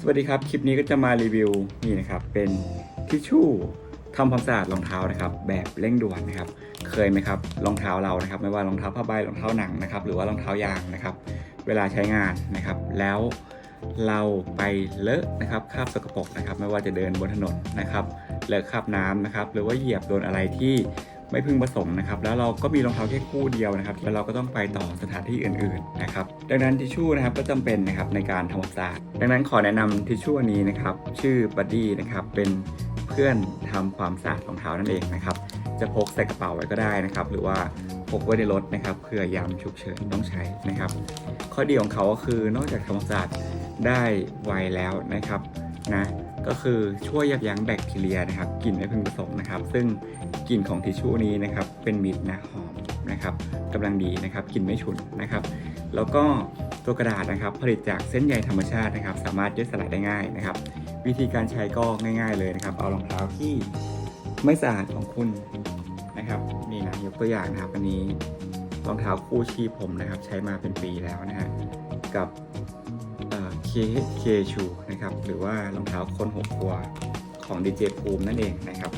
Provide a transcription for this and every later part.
สวัสดีครับ คลิปนี้ก็จะมารีวิวนี่นะครับ เป็นทิชชู่ทำความสะอาดรองเท้านะครับ แบบเร่งด่วนนะครับ เคยไหมครับรองเท้าเรานะครับ ไม่ว่ารองเท้าผ้าใบรองเท้าหนังนะครับ หรือว่ารองเท้ายางนะครับ เวลาใช้งานนะครับ แล้วเราไปเลอะนะครับคราบสกปรกนะครับ ไม่ว่าจะเดินบนถนนนะครับเลอะคราบน้ำนะครับ หรือว่าเหยียบโดนอะไรที่ ไม่พึงประสงค์นะครับแล้วเราก็มีรองเท้าแค่คู่เดียวนะครับแล้วเราก็ต้องไปต่อสถานที่อื่นๆนะครับดังนั้นทิชชู่นะครับก็จำเป็นนะครับในการทำความสะอาดดังนั้นขอแนะนำทิชชู่นี้นะครับชื่อบัดดี้นะครับเป็นเพื่อนทำความสะอาดรองเท้านั่นเองนะครับจะพกใส่กระเป๋าไว้ก็ได้นะครับหรือว่าพกไว้ในรถนะครับเผื่อยามฉุกเฉินต้องใช้นะครับ ข้อดีของเขาก็คือนอกจากทำความสะอาดได้ไวแล้วนะครับนะก็คือช่วยยับยั้งแบคทีเรียนะครับกลิ่นไม่พึงประสงค์นะครับ ซึ่ง กลิ่นของทิชชู่นี้นะครับเป็นมิตรนะหอมนะครับกำลังดีนะครับกลิ่นไม่ฉุนนะครับ แล้วก็ตัวกระดาษนะครับ ผลิตจากเส้นใยธรรมชาตินะครับ สามารถย่อยสลายได้ง่ายนะครับ วิธีการใช้ก็ง่าย ๆ เลยนะครับ เอารองเท้าที่ไม่สะอาดของคุณนะครับนี่นะยกตัวอย่างนะครับอันนี้รองเท้าคู่ชีพผมนะครับ ใช้มาเป็นปีแล้วนะฮะกับเคเคชูนะครับหรือว่ารองเท้าคนหกตัวของดีเจภูมินั่นเองนะครับ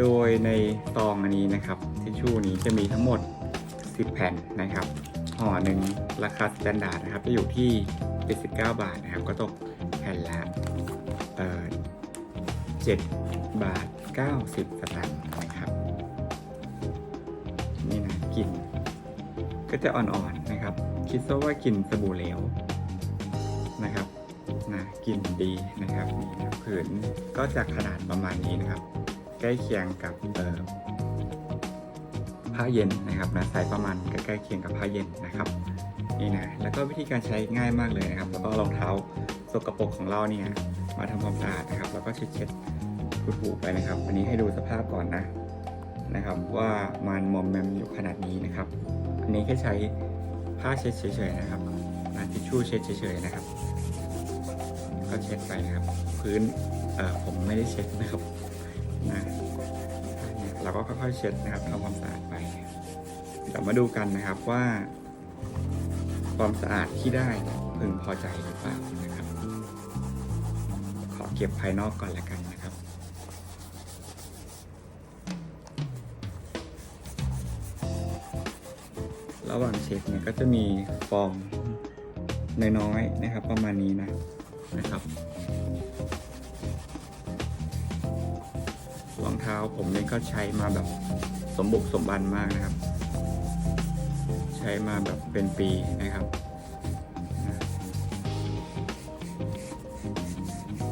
โดยในซองอันนี้นะครับทิชชู่นี้จะมีทั้งหมด 10 แผ่นนะครับห่อหนึ่งราคาสแตนดาร์ดนะครับจะอยู่ที่ 79 บาทนะครับก็ตกแผ่นละเอ่อ7บาท 90 สตางค์นะครับนี่นะกลิ่นก็จะอ่อนๆนะครับ คิดซะว่ากลิ่นสบู่เหลวนะครับนะกลิ่นดีนะครับนี่ผืนก็จะขนาดประมาณนี้นะครับ ใกล้เคียงกับผ้าเย็นนะครับนะไซส์ประมาณใกล้เคียงกับผ้าเย็นนะครับนี่นะแล้วก็วิธีการใช้ง่ายมากเลยนะครับ แล้วก็รองเท้าสกปรกของเราเนี่ยมาทำความสะอาดนะครับ แล้วก็เช็ดๆถูๆไปนะครับ อันนี้ให้ดูสภาพก่อนนะนะครับ ว่ามันมอมแมมอยู่ขนาดนี้นะครับ อันนี้แค่ใช้ผ้าเช็ดเฉยๆนะครับนะทิชชู่เช็ดเฉยๆนะครับ ก็เช็ดไปนะครับ พื้นเอ่อผมไม่ได้เช็ดนะครับนะ เราก็ค่อยๆเช็ดนะครับทำความสะอาดไปเดี๋ยวมาดูกันนะครับว่า ความสะอาดที่ได้พึงพอใจหรือเปล่านะครับ ขอเก็บภายนอกก่อนละกันนะครับระหว่างเช็ดเนี่ยก็จะมีฟองน้อยๆนะครับ ประมาณนี้นะนะครับ รองเท้าผมนี่ก็ใช้มาแบบสมบุกสมบันมากนะครับ ใช้มาแบบเป็นปีนะครับ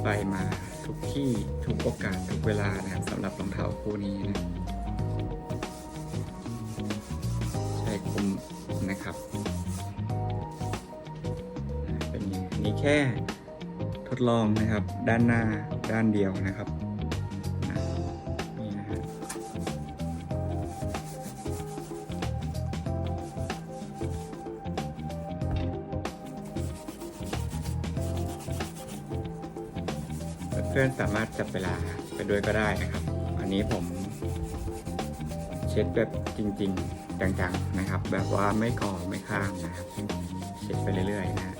ไปมาทุกที่ทุกโอกาสทุกเวลานะครับสำหรับรองเท้าคู่นี้นะใช้คุมนะครับเป็นอย่างนี้แค่ทดลองนะครับด้านหน้าด้านเดียวนะครับ เพื่อนสามารถจับเวลาไปด้วยก็ได้นะครับ อันนี้ผมเช็ดแบบจริง ๆ จังๆนะครับ แบบว่าไม่ก่อไม่ข้ามนะครับ เช็ดไปเรื่อยๆนะ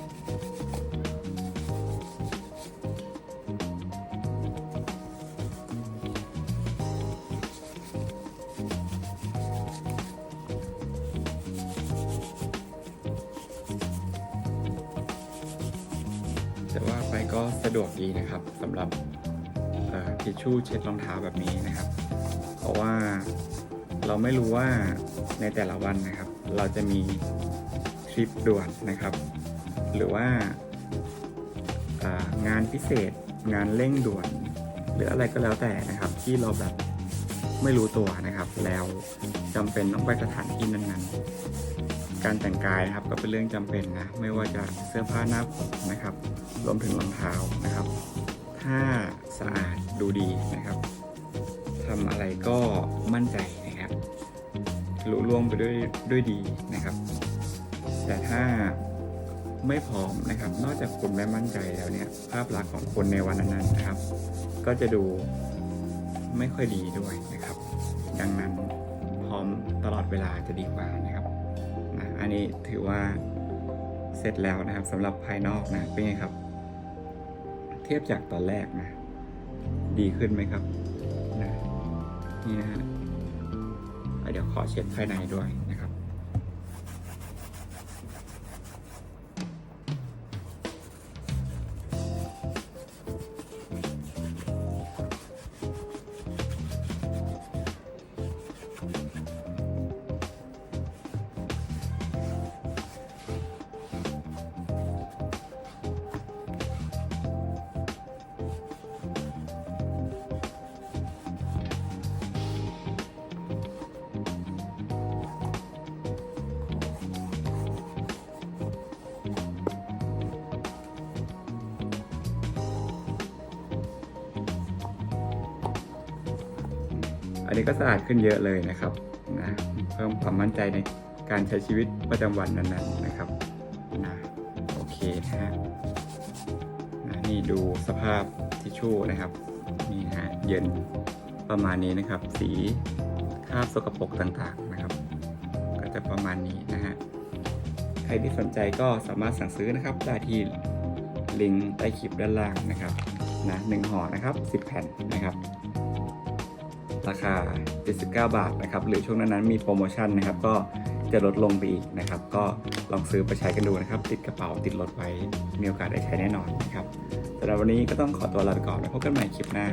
ฮะแต่ว่าไปก็สะดวกดีนะครับสำหรับทิชชู่เช็ดรองเท้าแบบนี้นะครับ เพราะว่าเราไม่รู้ว่าในแต่ละวันนะครับ เราจะมีทริปด่วนนะครับ หรือว่างานพิเศษงานเร่งด่วน หรืออะไรก็แล้วแต่นะครับ ที่เราแบบ ไม่รู้ตัวนะครับ แล้วจำเป็นต้องไปสถานที่นั้นๆ การแต่งกายนะครับก็เป็นเรื่องจำเป็นนะ ไม่ว่าจะเสื้อผ้าหน้าผมนะครับ รวมถึงรองเท้านะครับ ถ้าสะอาดดูดีนะครับทำอะไรก็มั่นใจนะครับลุล่วงไปด้วยด้วยดีนะครับ แต่ถ้าไม่พร้อมนะครับ นอกจากคุณไม่มั่นใจแล้วเนี่ย ภาพลักษณ์ของคนในวันนั้นนะครับ ก็จะดูไม่ค่อยดีด้วยนะครับ ดังนั้นพร้อมตลอดเวลาจะดีกว่านะครับนะอันนี้ถือว่าเสร็จแล้วนะครับสำหรับภายนอกนะเป็นไงครับ เทียบจากตอนแรกนะ ดีขึ้นไหมครับนะนี่นะฮะอะเดี๋ยวขอเช็ดภายในด้วย อันนี้ก็สะอาดขึ้นเยอะเลยนะครับนะเพิ่มความมั่นใจในการใช้ชีวิตประจำวันนั้นๆนะครับนะโอเคนะฮะนะนี่ดูสภาพทิชชู่นะครับนี่นะฮะเย็นประมาณนี้นะครับ สีคราบสกปรกต่างๆนะครับ ก็จะประมาณนี้นะฮะใครที่สนใจก็สามารถสั่งซื้อนะครับได้ที่ลิงก์ใต้คลิปด้านล่างนะครับนะหนึ่งห่อนะครับ 10 แผ่นนะครับ ราคา 79 บาทนะครับ หรือช่วงนั้นนั้นมีโปรโมชั่นนะครับ ก็จะลดลงไปอีกนะครับ ก็ลองซื้อไปใช้กันดูนะครับ ติดกระเป๋าติดรถไว้ มีโอกาสได้ใช้แน่นอนนะครับสำหรับวันนี้ก็ต้องขอตัวลาไปก่อนแล้วพบกันใหม่คลิปหน้า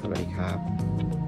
สวัสดีครับ